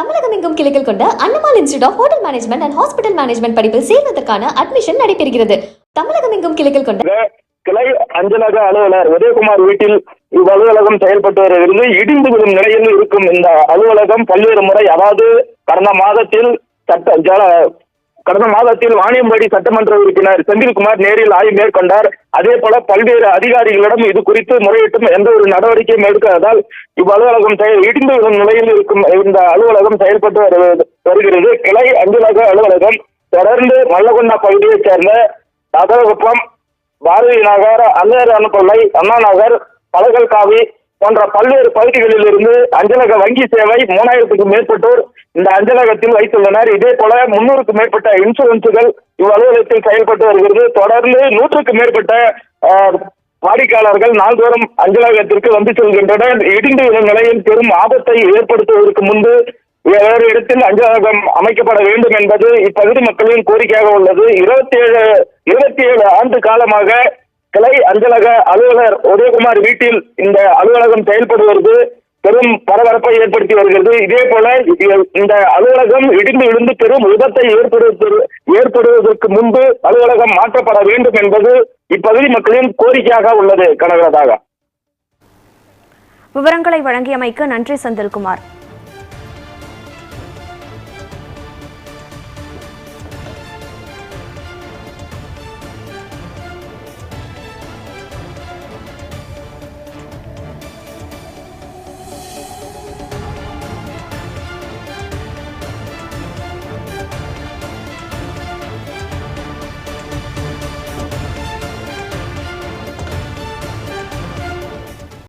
தமிழகம் எங்கும் கிளைகள் கொண்ட Annamalai institute of hotel management and hospital management படிப்பில் சேர்வதற்கான அட்மிஷன் நடைபெறுகிறது. தமிழகம் எங்கும் கிளைகள் கொண்ட கிளை அஞ்சலக அலுவலர் உதயகுமார் வீட்டில் இவ்வலுவலகம் செயல்பட்டு வருகிறது. இடிந்து விடும் நிலையில் இருக்கும் இந்த அலுவலகம் பல்வேறு முறை அதாவது கடந்த மாதத்தில் சட்ட கடந்த மாதத்தில் வாணியம்பாடி சட்டமன்ற உறுப்பினர் செந்தில்குமார் நேரில் ஆய்வு மேற்கொண்டார். அதே போல பல்வேறு அதிகாரிகளிடம் இது குறித்து முறையிட்டும் எந்த ஒரு நடவடிக்கையும் எடுக்காததால் இவ்வலுவலகம் செயல் இடிந்து விடும் நிலையில் இருக்கும் இந்த அலுவலகம் செயல்பட்டு வருகிறது. கிளை அஞ்சலக அலுவலகம் தொடர்ந்து மல்லகொண்டா பகுதியைச் சேர்ந்த நகரகுப்பம் பாரதி நகர் அல்லர் அனுப்பள்ளை அண்ணா நகர் பலகல்காவி போன்ற பல்வேறு பகுதிகளில் இருந்து அஞ்சலக வங்கி சேவை மூணாயிரத்துக்கும் மேற்பட்டோர் இந்த அஞ்சலகத்தில் வைத்துள்ளனர். இதே போல முன்னூறுக்கும் மேற்பட்ட இன்சூரன்ஸுகள் இவ்வலுவலகத்தில் செயல்பட்டு வருகிறது. தொடர்ந்து நூற்றுக்கும் மேற்பட்ட வாடிக்கையாளர்கள் நாள்தோறும் அஞ்சலகத்திற்கு வந்து செல்கின்றனர். இடிந்து விழும் நிலையில் பெரும் ஆபத்தை ஏற்படுத்துவதற்கு முன்பு வேறு இடத்தில் அஞ்சலகம் அமைக்கப்பட வேண்டும் என்பது இப்பகுதி மக்களின் கோரிக்கையாக உள்ளது. இருபத்தி ஏழு இருபத்தி ஏழு ஆண்டு காலமாக கிளை அஞ்சலக அலுவலர் உதயகுமார் வீட்டில் இந்த அலுவலகம் செயல்படுவது பெரும் பரபரப்பை ஏற்படுத்தி வருகிறது. இதே போல இந்த அலுவலகம் இடிந்து விழுந்து பெரும் விபத்தை ஏற்படுத்து ஏற்படுவதற்கு முன்பு அலுவலகம் மாற்றப்பட வேண்டும் என்பது இப்பகுதி மக்களின் கோரிக்கையாக உள்ளது. கனகரதாக விவரங்களை வழங்கியமைக்கு நன்றி செந்தில்குமார்.